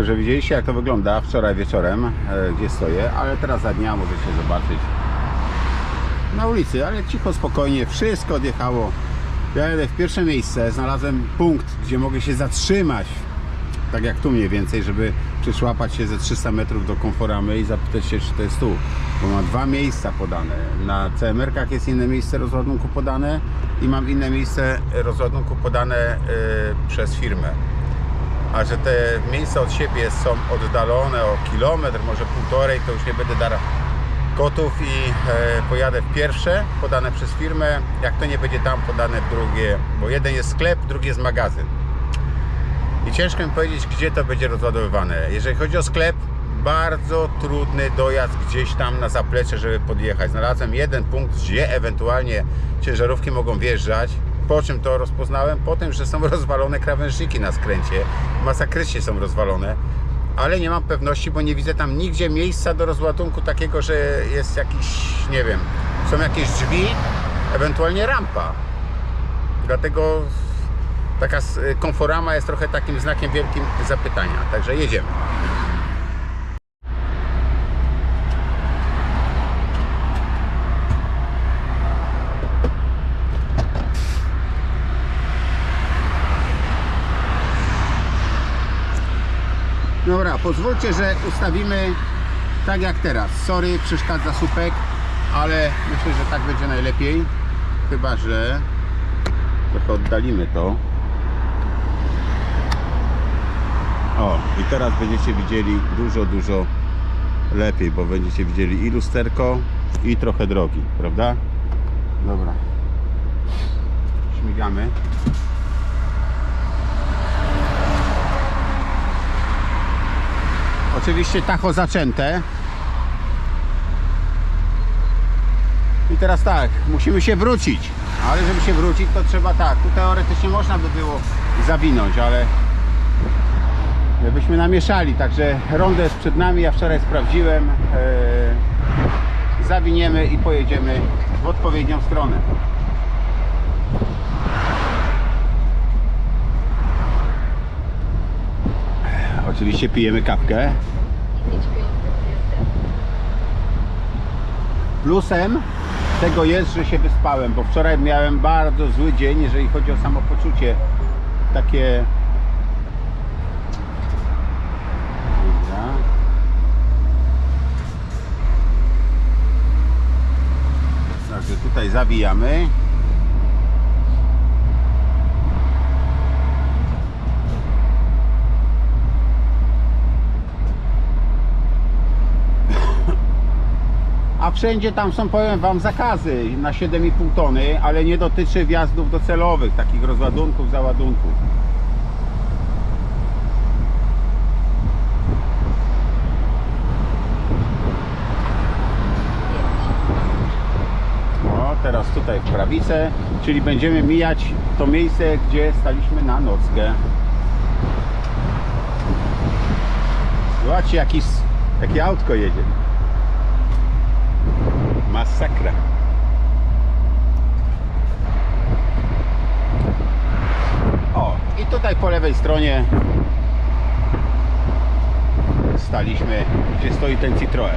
Także widzieliście jak to wygląda wczoraj wieczorem, e, gdzie stoję, ale teraz za dnia możecie zobaczyć na ulicy, ale cicho, spokojnie, wszystko odjechało. Ja jadę w pierwsze miejsce, znalazłem punkt, gdzie mogę się zatrzymać, tak jak tu mniej więcej, żeby przyszłapać się ze 300 metrów do Konforamy i zapytać się, czy to jest tu. Bo ma dwa miejsca podane. Na CMR-kach jest inne miejsce rozładunku podane i mam inne miejsce rozładunku podane y, przez firmę. A że te miejsca od siebie są oddalone o kilometr, może półtorej, to już nie będę dar kotów i e, pojadę w pierwsze, podane przez firmę. Jak to nie będzie tam podane w drugie, bo jeden jest sklep, drugi jest magazyn. I ciężko mi powiedzieć, gdzie to będzie rozładowywane. Jeżeli chodzi o sklep, bardzo trudny dojazd gdzieś tam na zaplecze, żeby podjechać. Znalazłem jeden punkt, gdzie ewentualnie ciężarówki mogą wjeżdżać. Po czym to rozpoznałem? Po tym, że są rozwalone krawężniki na skręcie. Masakrycznie są rozwalone. Ale nie mam pewności, bo nie widzę tam nigdzie miejsca do rozładunku takiego, że jest jakiś, nie wiem, są jakieś drzwi, ewentualnie rampa. Dlatego taka konforama jest trochę takim znakiem wielkim zapytania. Także jedziemy. Dobra, pozwólcie, że ustawimy tak jak teraz. Sorry, przeszkadza słupek, ale myślę, że tak będzie najlepiej. Chyba, że trochę oddalimy to. O, i teraz będziecie widzieli dużo, dużo lepiej, bo będziecie widzieli i lusterko, i trochę drogi, prawda? Dobra. Śmigamy. Oczywiście tacho zaczęte. I teraz tak, musimy się wrócić. Ale żeby się wrócić, to trzeba tak. Tu teoretycznie można by było zawinąć, ale byśmy namieszali. Także rondo jest przed nami. Ja wczoraj sprawdziłem. Eee, zawiniemy i pojedziemy w odpowiednią stronę. Oczywiście pijemy kawkę. Plusem tego jest, że się wyspałem, bo wczoraj miałem bardzo zły dzień, jeżeli chodzi o samopoczucie. Takie. Dobra. Także tutaj zawijamy. A wszędzie tam są, powiem Wam, zakazy na 7,5 tony, ale nie dotyczy wjazdów docelowych, takich rozładunków, załadunków. O, teraz tutaj w prawicę, czyli będziemy mijać to miejsce, gdzie staliśmy na nockę. Zobaczcie, jaki, s- jakie autko jedzie. Masakra. O, i tutaj po lewej stronie staliśmy, gdzie stoi ten Citroen.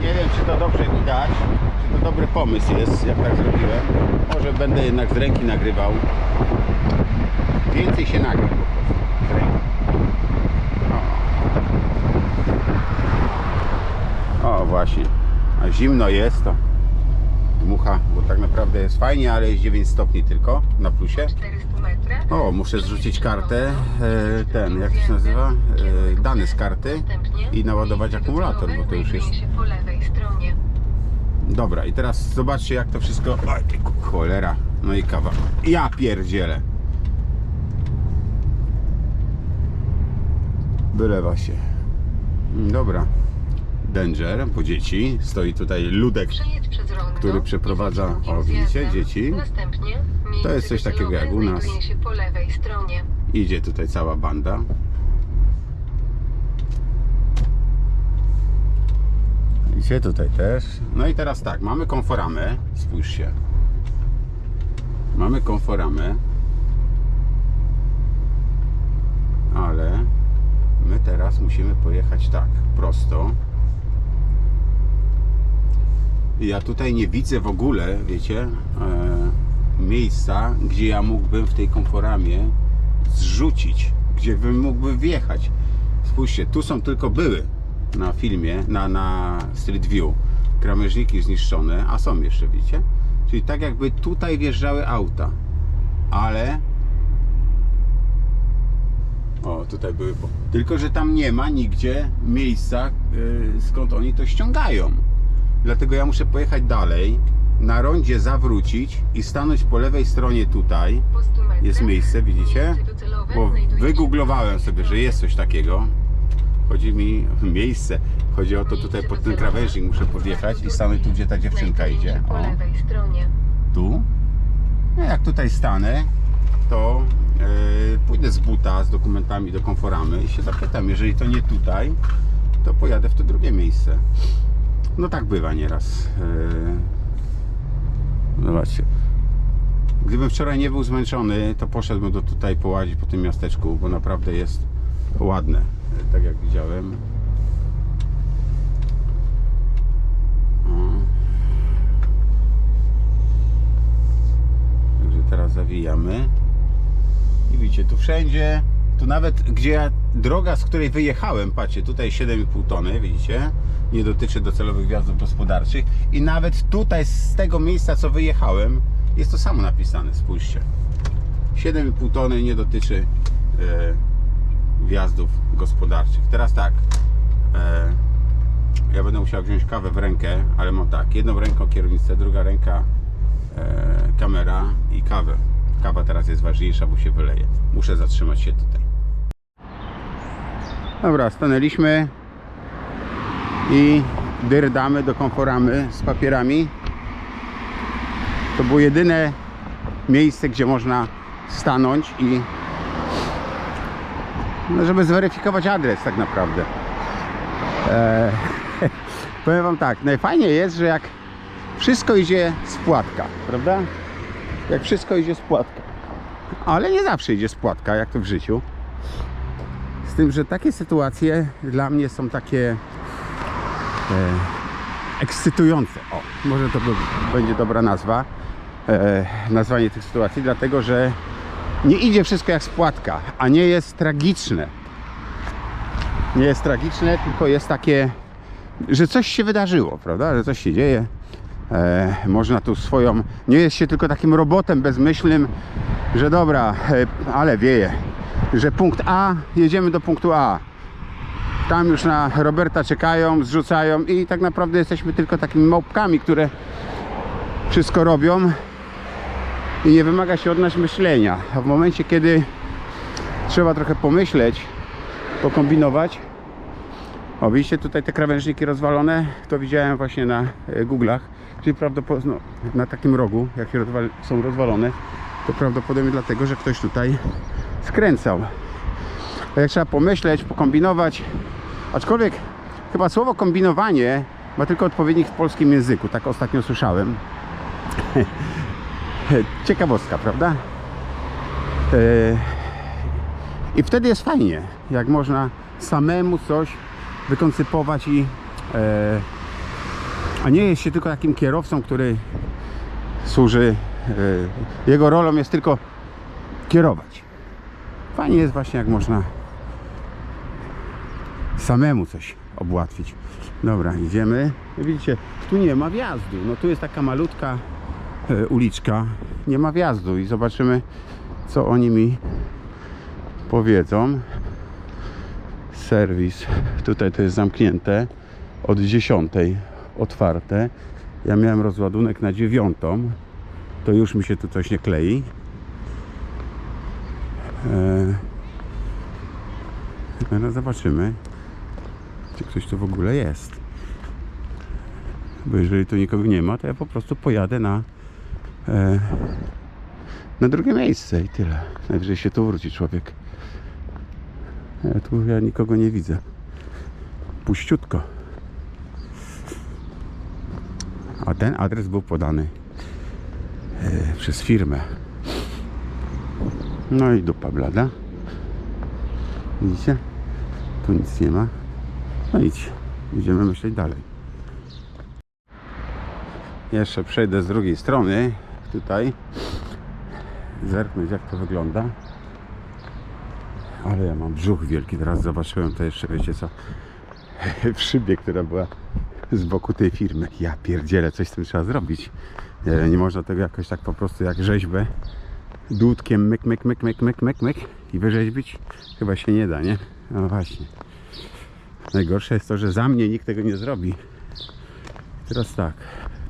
Nie wiem, czy to dobrze widać, czy to dobry pomysł jest, jak tak zrobiłem. Może będę jednak z ręki nagrywał. Więcej się nagra po prostu. O. o, właśnie. A zimno jest to. Dmucha, bo tak naprawdę jest fajnie, ale jest 9 stopni tylko na plusie. 400 metrach. O, muszę zrzucić kartę, e, ten, jak to się nazywa, e, dane z karty i naładować akumulator, bo to już jest. Dobra, i teraz zobaczcie jak to wszystko. Oj, cholera. No i kawa. Ja pierdzielę. Wylewa się. Mm, Dobra. Danger, bo dzieci. Stoi tutaj ludek. Rondo. Który przeprowadza- o, widzicie, zjazdem. dzieci? To jest coś takiego jak u nas. Się po. Idzie tutaj cała banda. I Widzicie, tutaj też. No i teraz tak, mamy konforamy. Spójrzcie. Mamy konforamy. Ale my teraz musimy pojechać tak, prosto. Ja tutaj nie widzę w ogóle, wiecie, e, miejsca, gdzie ja mógłbym w tej konforamie zrzucić, gdzie bym mógłby wjechać. Spójrzcie, tu są tylko były na filmie, na, na Street View, krawężniki zniszczone, a są jeszcze, widzicie? Czyli tak jakby tutaj wjeżdżały auta, ale o, tutaj były. po- Tylko, że tam nie ma nigdzie miejsca, yy, skąd oni to ściągają. Dlatego ja muszę pojechać dalej, na rondzie zawrócić i stanąć po lewej stronie tutaj. Po 100 metrach Jest miejsce, widzicie? Bo wygooglowałem sobie, że jest coś takiego. Chodzi mi miejsce. Chodzi o to tutaj pod ten krawężnik muszę podjechać i stanąć tu, gdzie ta dziewczynka idzie. O lewej stronie. tu. No jak tutaj stanę, to pójdę z buta z dokumentami do konforamy i się zapytam, jeżeli to nie tutaj, to pojadę w to drugie miejsce. No tak bywa nieraz. E, zobaczcie. Gdybym wczoraj nie był zmęczony, to poszedłbym do tutaj połazić po tym miasteczku, bo naprawdę jest ładne, e, tak jak widziałem. Także teraz zawijamy. I widzicie, tu wszędzie, tu nawet gdzie ja, droga, z której wyjechałem, patrzcie, tutaj 7,5 tony, widzicie, nie dotyczy docelowych wjazdów gospodarczych. I nawet tutaj z tego miejsca, co wyjechałem, jest to samo napisane, spójrzcie. 7,5 tony nie dotyczy e, wjazdów gospodarczych. Teraz tak, e, ja będę musiał wziąć kawę w rękę, ale mam tak, jedną ręką kierownicę, druga ręka e, kamera i kawę. Kawa teraz jest ważniejsza, bo się wyleje. Muszę zatrzymać się tutaj. Dobra, stanęliśmy i dyrdamy do konforamy z papierami. To było jedyne miejsce, gdzie można stanąć i no, żeby zweryfikować adres tak naprawdę. E, powiem Wam tak, najfajniej jest, że jak wszystko idzie z płatka, prawda? Jak wszystko idzie z płatka. Ale nie zawsze idzie z płatka, jak to w życiu. Z tym, że takie sytuacje dla mnie są takie e, ekscytujące. O, może to będzie dobra nazwa. E, nazwanie tych sytuacji, dlatego że nie idzie wszystko jak z płatka, a nie jest tragiczne. Nie jest tragiczne, tylko jest takie, że coś się wydarzyło, prawda? Że coś się dzieje. E, można tu swoją. Nie jest się tylko takim robotem bezmyślnym, że dobra, e, ale wieje. Że punkt A, jedziemy do punktu A. Tam już na Roberta czekają, zrzucają i tak naprawdę jesteśmy tylko takimi małpkami, które wszystko robią i nie wymaga się od nas myślenia. A w momencie, kiedy trzeba trochę pomyśleć, pokombinować, o, widzicie tutaj te krawężniki rozwalone? To widziałem właśnie na e, Google'ach. Czyli prawdopodobnie no, na takim rogu, jak są rozwalone, to prawdopodobnie dlatego, że ktoś tutaj skręcał. A jak trzeba pomyśleć, pokombinować, aczkolwiek chyba słowo kombinowanie ma tylko odpowiednik w polskim języku, tak ostatnio słyszałem. Ciekawostka, prawda? E, I wtedy jest fajnie, jak można samemu coś wykoncypować i e, a nie jest się tylko takim kierowcą, który służy e, jego rolą jest tylko kierować. Fajnie jest właśnie jak można samemu coś obłatwić. Dobra, idziemy. Widzicie, tu nie ma wjazdu. No tu jest taka malutka e, uliczka. Nie ma wjazdu i zobaczymy co oni mi powiedzą serwis. Tutaj to jest zamknięte od 10 otwarte. Ja miałem rozładunek na 9. To już mi się tu coś nie klei. Eee, no zobaczymy, czy ktoś tu w ogóle jest. Bo jeżeli tu nikogo nie ma, to ja po prostu pojadę na e, na drugie miejsce i tyle. Najwyżej się tu wróci człowiek. Ja tu ja nikogo nie widzę. Puściutko. Ten adres był podany e, przez firmę. No i dupa blada. Widzicie? Tu nic nie ma. No idź. Idziemy myśleć dalej. Jeszcze przejdę z drugiej strony. Tutaj. Zerknąć jak to wygląda. Ale ja mam brzuch wielki. Teraz zobaczyłem to jeszcze, wiecie co? W szybie, która była z boku tej firmy. Ja pierdzielę, coś z tym trzeba zrobić. Nie, nie można tego jakoś tak po prostu jak rzeźbę dłutkiem myk, myk, myk, myk, myk, myk, myk i wyrzeźbić? Chyba się nie da, nie? No właśnie. Najgorsze jest to, że za mnie nikt tego nie zrobi. Teraz tak,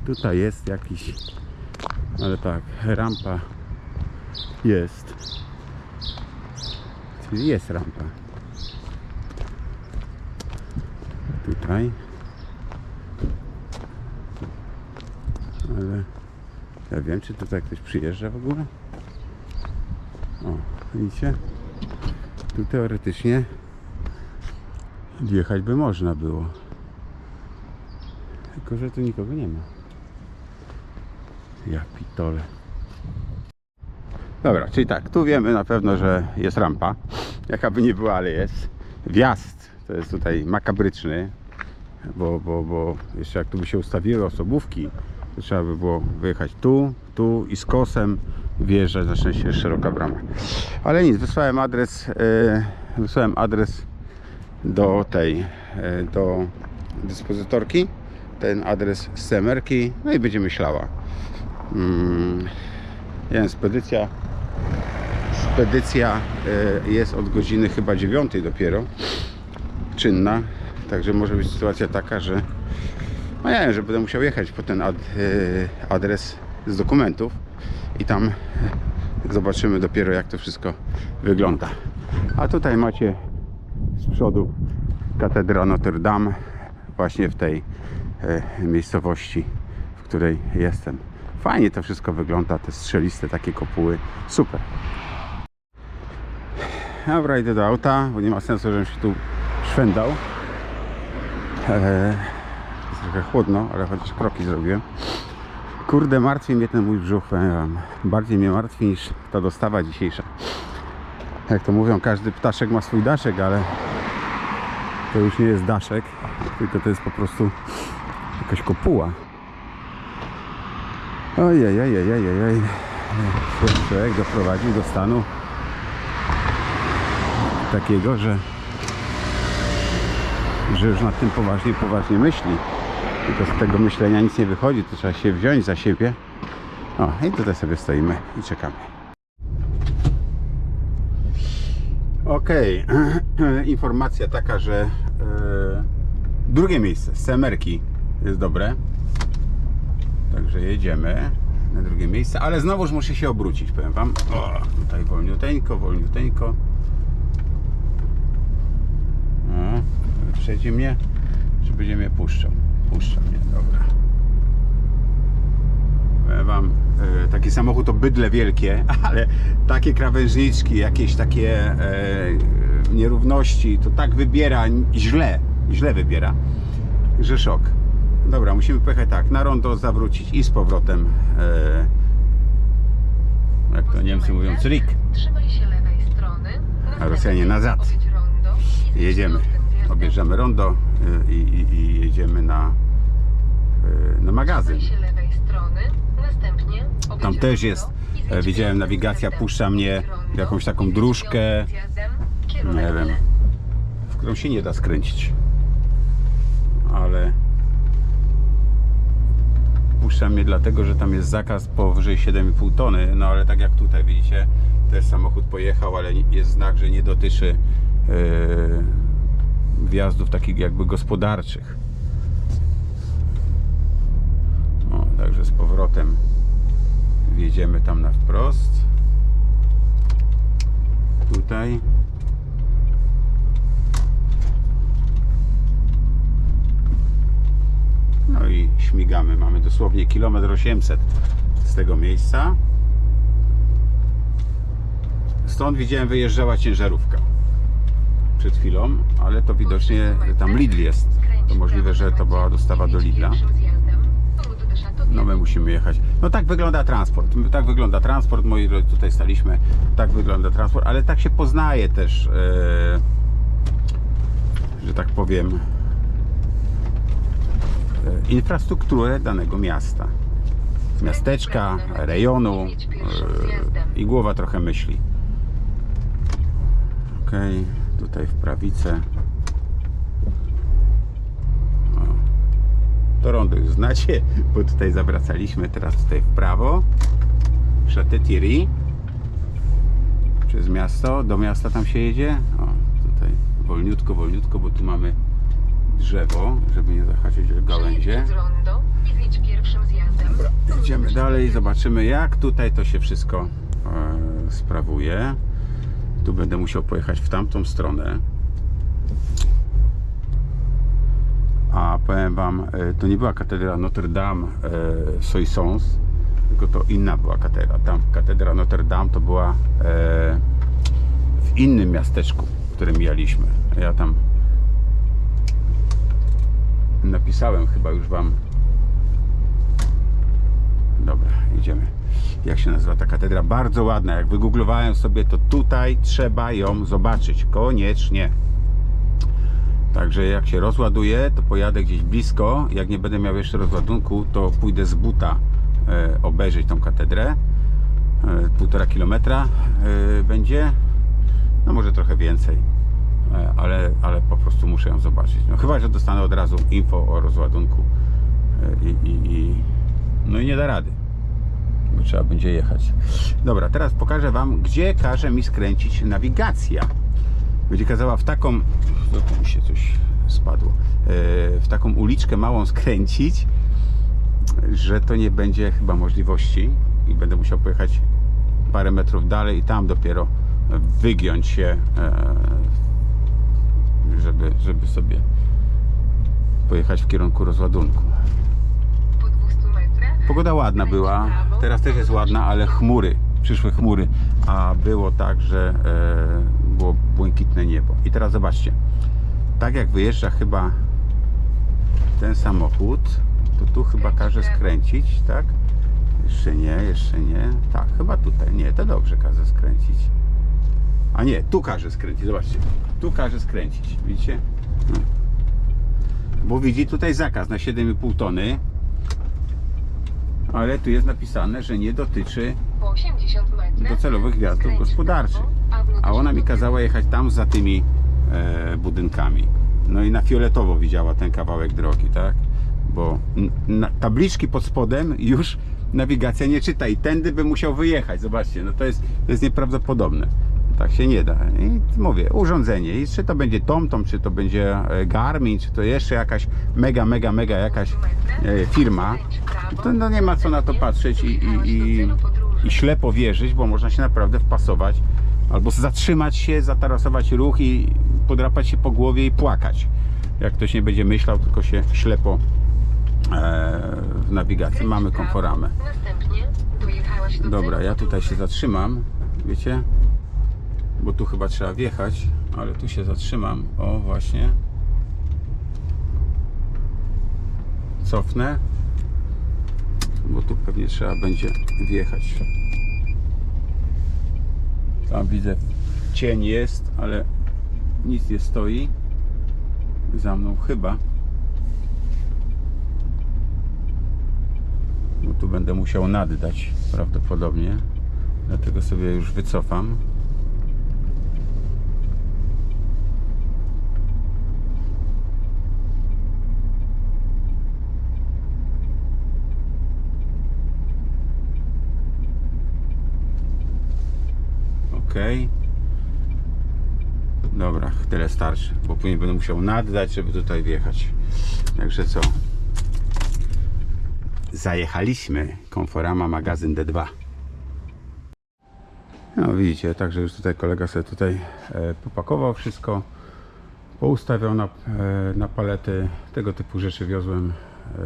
tutaj jest jakiś, ale tak, rampa jest. Czyli jest rampa. Tutaj. Ale ja wiem, czy tutaj ktoś przyjeżdża w ogóle. O, widzicie? Tu teoretycznie wjechać by można było. Tylko, że tu nikogo nie ma. Ja pitole. Dobra, czyli tak, tu wiemy na pewno, że jest rampa. Jaka by nie była, ale jest. Wjazd to jest tutaj makabryczny, bo, bo, bo jeszcze jak tu by się ustawiły osobówki, to trzeba by było wyjechać tu, tu i z kosem wjeżdżać, na szczęście jest szeroka brama. Ale nic, wysłałem adres, e, wysłałem adres do tej, e, do dyspozytorki, ten adres z Semerki, no i będzie myślała. Mm, nie wiem, spedycja Spedycja e, jest od godziny chyba 9 dopiero czynna. Także może być sytuacja taka, że no wiem, że będę musiał jechać po ten ad, e, adres z dokumentów i tam e, zobaczymy dopiero jak to wszystko wygląda. A tutaj macie z przodu katedra Notre Dame właśnie w tej e, miejscowości, w której jestem. Fajnie to wszystko wygląda, te strzeliste takie kopuły. Super. Dobra, idę do auta, bo nie ma sensu, żebym się tu szwendał. Jest trochę chłodno, ale chociaż kroki zrobiłem. Kurde, martwi mnie ten mój brzuch, powiem wam. Bardziej mnie martwi niż ta dostawa dzisiejsza. Jak to mówią, każdy ptaszek ma swój daszek, ale to już nie jest daszek, tylko to jest po prostu jakaś kopuła. Ojej, ojej, ojej, ojej. Człowiek doprowadził do stanu takiego, że, że już nad tym poważnie, poważnie myśli. I to z tego myślenia nic nie wychodzi, to trzeba się wziąć za siebie. O, i tutaj sobie stoimy i czekamy. Okej, informacja taka, że e, drugie miejsce, Semerki jest dobre. Także jedziemy na drugie miejsce, ale znowuż muszę się obrócić, powiem Wam. O, tutaj wolniuteńko, wolniuteńko. O, wyprzedzi mnie, czy będzie mnie puszczał? Puszcza mnie, dobra. Powiem Wam, e, taki samochód to bydle wielkie, ale takie krawężniczki, jakieś takie e, nierówności, to tak wybiera źle, źle wybiera, że szok. Dobra, musimy pojechać tak, na rondo zawrócić i z powrotem, e, jak to Niemcy mówią, crik. Trzymaj się lewej strony. A Rosjanie nazad. Jedziemy, objeżdżamy rondo e, i, i, i jedziemy na, na magazyn. Tam też jest, e, widziałem nawigacja puszcza mnie w jakąś taką dróżkę, nie w wiem, w którą się nie da skręcić. Ale puszcza mnie dlatego, że tam jest zakaz powyżej 7,5 tony, no ale tak jak tutaj widzicie, też samochód pojechał, ale jest znak, że nie dotyczy e, wjazdów takich jakby gospodarczych. O, także z powrotem wjedziemy tam na wprost. Tutaj. No i śmigamy. Mamy dosłownie kilometr 800 z tego miejsca. Stąd widziałem wyjeżdżała ciężarówka przed chwilą, ale to widocznie tam Lidl jest. To możliwe, że to była dostawa do Lidla. No my musimy jechać. No tak wygląda transport. Tak wygląda transport. Moi drodzy, tutaj staliśmy. Tak wygląda transport, ale tak się poznaje też, e, że tak powiem, e, infrastrukturę danego miasta. Miasteczka, rejonu e, i głowa trochę myśli. Okej, tutaj w prawicę. To rondo już znacie, bo tutaj zawracaliśmy, teraz tutaj w prawo. Chateau-Thierry. Przez miasto, do miasta tam się jedzie. O, tutaj wolniutko, wolniutko, bo tu mamy drzewo, żeby nie zahaczyć o gałęzie. Dobra, idziemy dalej, zobaczymy jak tutaj to się wszystko e, sprawuje. Tu będę musiał pojechać w tamtą stronę. Powiem Wam, e, to nie była katedra Notre Dame e, Soissons, tylko to inna była katedra. Tam katedra Notre Dame to była e, w innym miasteczku, w którym mijaliśmy. Ja tam napisałem chyba już Wam Dobra, idziemy. Jak się nazywa ta katedra? Bardzo ładna. Jak wygooglowałem sobie, to tutaj trzeba ją zobaczyć. Koniecznie. Także jak się rozładuję, to pojadę gdzieś blisko. Jak nie będę miał jeszcze rozładunku, to pójdę z buta e, obejrzeć tą katedrę. E, półtora kilometra e, będzie. No może trochę więcej. Ale, ale po prostu muszę ją zobaczyć. No chyba, że dostanę od razu info o rozładunku. I, i no i nie da rady. Bo trzeba będzie jechać. Dobra, teraz pokażę Wam, gdzie każe mi skręcić nawigacja. Będzie kazała w taką. No tu mi się coś spadło. E, W taką uliczkę małą skręcić, że to nie będzie chyba możliwości i będę musiał pojechać parę metrów dalej i tam dopiero wygiąć się, e, żeby, żeby sobie pojechać w kierunku rozładunku. Po 200 metrach Pogoda ładna była, teraz też jest ładna, ale chmury, przyszły chmury, a było tak, że e, było błękitne niebo. I teraz zobaczcie, tak jak wyjeżdża chyba ten samochód, to tu chyba każe skręcić, tak? Jeszcze nie, jeszcze nie. Tak, chyba tutaj. Nie, to dobrze każe skręcić. A nie, tu każe skręcić, zobaczcie. Tu każe skręcić, widzicie? No. Bo widzi tutaj zakaz na 7,5 tony, ale tu jest napisane, że nie dotyczy, Po 80 metrach Docelowych wjazdów gospodarczych. a ona mi do kazała jechać tam za tymi e, budynkami. No i na fioletowo widziała ten kawałek drogi, tak? Bo tabliczki pod spodem już nawigacja nie czyta i tędy by musiał wyjechać. Zobaczcie, no to jest, to jest nieprawdopodobne. Tak się nie da. I mówię, urządzenie. I czy to będzie TomTom, czy to będzie e, Garmin, czy to jeszcze jakaś mega, mega, mega jakaś e, firma, to no nie ma co na to patrzeć i, i, i, i ślepo wierzyć, bo można się naprawdę wpasować albo zatrzymać się, zatarasować ruch i podrapać się po głowie i płakać. Jak ktoś nie będzie myślał, tylko się ślepo e, w nawigacji. Mamy do Dobra, ja tutaj się zatrzymam, wiecie? Bo tu chyba trzeba wjechać, ale tu się zatrzymam. O, właśnie. Cofnę. Bo tu pewnie trzeba będzie wjechać. Tam widzę cień jest, ale nic nie stoi. Za mną chyba. Bo tu będę musiał naddać prawdopodobnie. Dlatego sobie już wycofam. Ok. Dobra, tyle starczy, bo później będę musiał naddać, żeby tutaj wjechać. Także co? Zajechaliśmy. Konforama magazyn D2. No widzicie, także już tutaj kolega sobie tutaj e, popakował wszystko. Poustawiał na, e, na palety. Tego typu rzeczy wiozłem. E,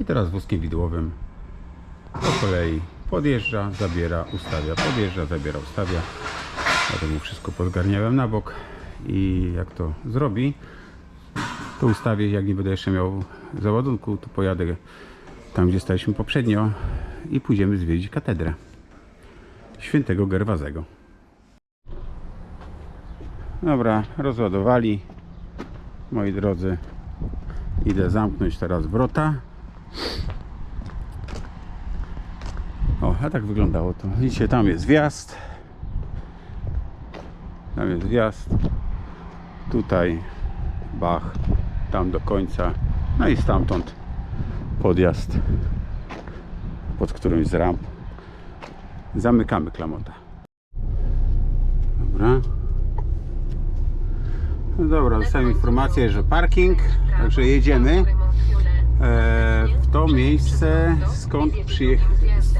I teraz wózkiem widłowym po kolei podjeżdża, zabiera, ustawia, podjeżdża, zabiera, ustawia. Mu wszystko pozgarniałem na bok i jak to zrobi, to ustawię, jak nie będę jeszcze miał załadunku, to pojadę tam gdzie staliśmy poprzednio i pójdziemy zwiedzić katedrę świętego Gerwazego. Dobra, rozładowali. Moi drodzy, idę zamknąć teraz wrota. A tak wyglądało to. Widzicie, tam jest wjazd. Tam jest wjazd. Tutaj Bach, tam do końca. No i stamtąd podjazd pod którąś z ramp. Zamykamy klamota. Dobra. No dobra, dostałem informację, że parking, także jedziemy e, w to miejsce, skąd, przyje...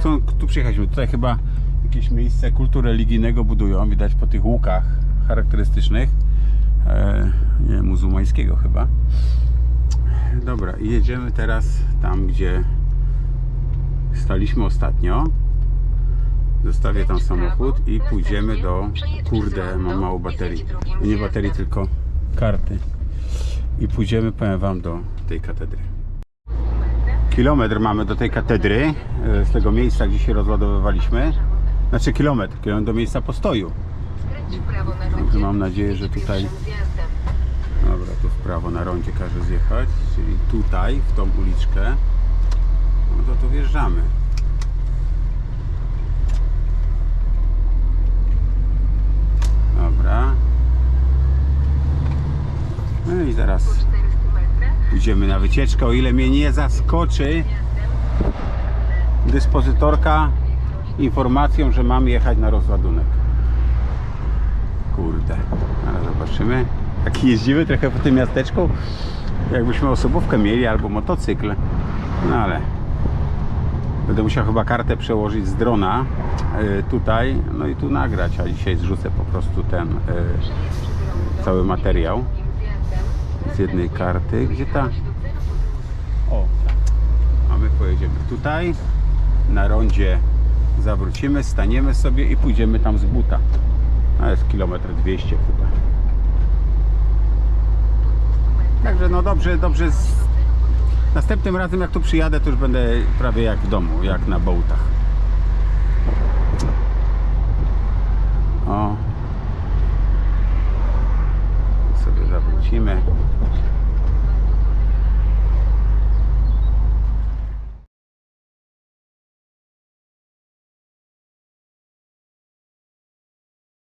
skąd tu przyjechaliśmy. Tutaj chyba jakieś miejsce kultu religijnego budują, widać po tych łukach charakterystycznych, e, nie, muzułmańskiego chyba. Dobra, i jedziemy teraz tam, gdzie staliśmy ostatnio. Zostawię tam samochód i pójdziemy do... Kurde, mam mało baterii. Nie baterii, tylko karty. I pójdziemy, powiem Wam, do tej katedry. Kilometr mamy do tej katedry, e, z tego miejsca, gdzie się rozładowywaliśmy. Znaczy kilometr, kilometr do miejsca postoju. Także mam nadzieję, że tutaj-. Dobra, tu w prawo na rondzie każe zjechać, czyli tutaj, w tą uliczkę. No to tu wjeżdżamy. Dobra. No i zaraz Po 400 metrach idziemy na wycieczkę, o ile mnie nie zaskoczy dyspozytorka informacją, że mam jechać na rozładunek. Kurde, ale zobaczymy. Jak jeździmy trochę po tym miasteczku, jakbyśmy osobówkę mieli albo motocykl. No ale będę musiał chyba kartę przełożyć z drona y, tutaj, no i tu nagrać, a dzisiaj zrzucę po prostu ten y, cały materiał z jednej karty. Gdzie ta? O, a my pojedziemy tutaj. Na rondzie zawrócimy, staniemy sobie i pójdziemy tam z buta. A jest kilometr 200 chyba. Także no dobrze, dobrze. Z... Następnym razem jak tu przyjadę, to już będę prawie jak w domu, jak na bołtach. O. Sobie zawrócimy.